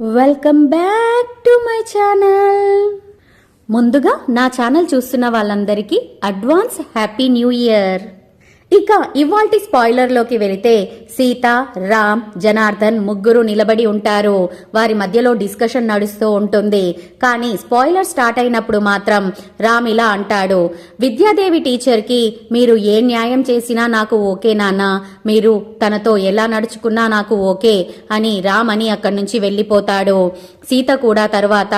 Welcome back to my channel. ముందుగా నా channel చూస్తున్న వాళ్ళందరికీ అడ్వాన్స్ హ్యాపీ న్యూ ఇయర్. ఇక ఇవాల్టి స్పాయిలర్లోకి వెళితే సీత రామ్ జనార్దన్ ముగ్గురు నిలబడి ఉంటారు. వారి మధ్యలో డిస్కషన్ నడుస్తూ ఉంటుంది. కానీ స్పాయిలర్ స్టార్ట్ అయినప్పుడు మాత్రం రామ్ ఇలా అంటాడు. విద్యాదేవి టీచర్కి మీరు ఏ న్యాయం చేసినా నాకు ఓకే నాన్న మీరు తనతో ఎలా నడుచుకున్నా నాకు ఓకే అని రామ్ అని అక్కడి నుంచి వెళ్ళిపోతాడు. సీత కూడా తర్వాత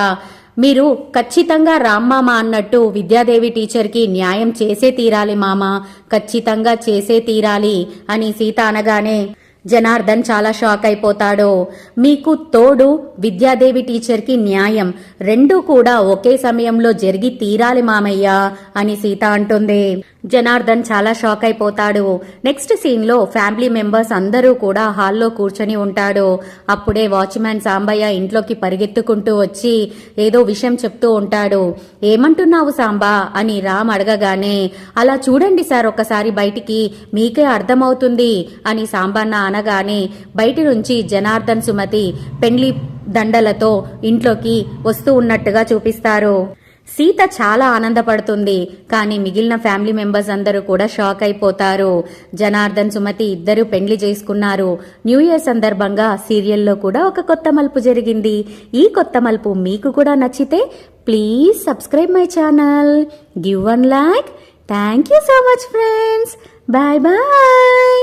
మీరు ఖచ్చితంగా రామ్మామ అన్నట్టు విద్యాదేవి టీచర్కి న్యాయం చేసే తీరాలి మామ ఖచ్చితంగా చేసే తీరాలి అని సీత అనగానే జనార్దన్ చాలా షాక్ అయిపోతాడు. మీకు తోడు విద్యాదేవి టీచర్కి న్యాయం రెండూ కూడా ఒకే సమయంలో జరిగి తీరాలి మామయ్య అని సీత అంటుంది. జనార్దన్ చాలా షాక్ అయిపోతాడు. నెక్స్ట్ సీన్లో ఫ్యామిలీ మెంబర్స్ అందరూ కూడా హాల్లో కూర్చొని ఉంటాడు. అప్పుడే వాచ్మ్యాన్ సాంబయ్య ఇంట్లోకి పరిగెత్తుకుంటూ వచ్చి ఏదో విషయం చెప్తూ ఉంటాడు. ఏమంటున్నావు సాంబా? అని రామ్ అడగగానే అలా చూడండి సార్ ఒక్కసారి బయటికి మీకే అర్థమవుతుంది అని సాంబన్న అనగానే బయటి నుంచి జనార్దన్ సుమతి పెండ్లి దండలతో ఇంట్లోకి వస్తూ ఉన్నట్టుగా చూపిస్తారు. సీత చాలా ఆనందపడుతుంది కానీ మిగిలిన ఫ్యామిలీ మెంబర్స్ అందరూ కూడా షాక్ అయిపోతారు. జనార్దన్ సుమతి ఇద్దరు పెండ్లి చేసుకున్నారు. న్యూ ఇయర్ సందర్భంగా సీరియల్లో కూడా ఒక కొత్త మలుపు జరిగింది. ఈ కొత్త మలుపు మీకు కూడా నచ్చితే please subscribe my channel give one like. Thank you so much friends. Bye bye.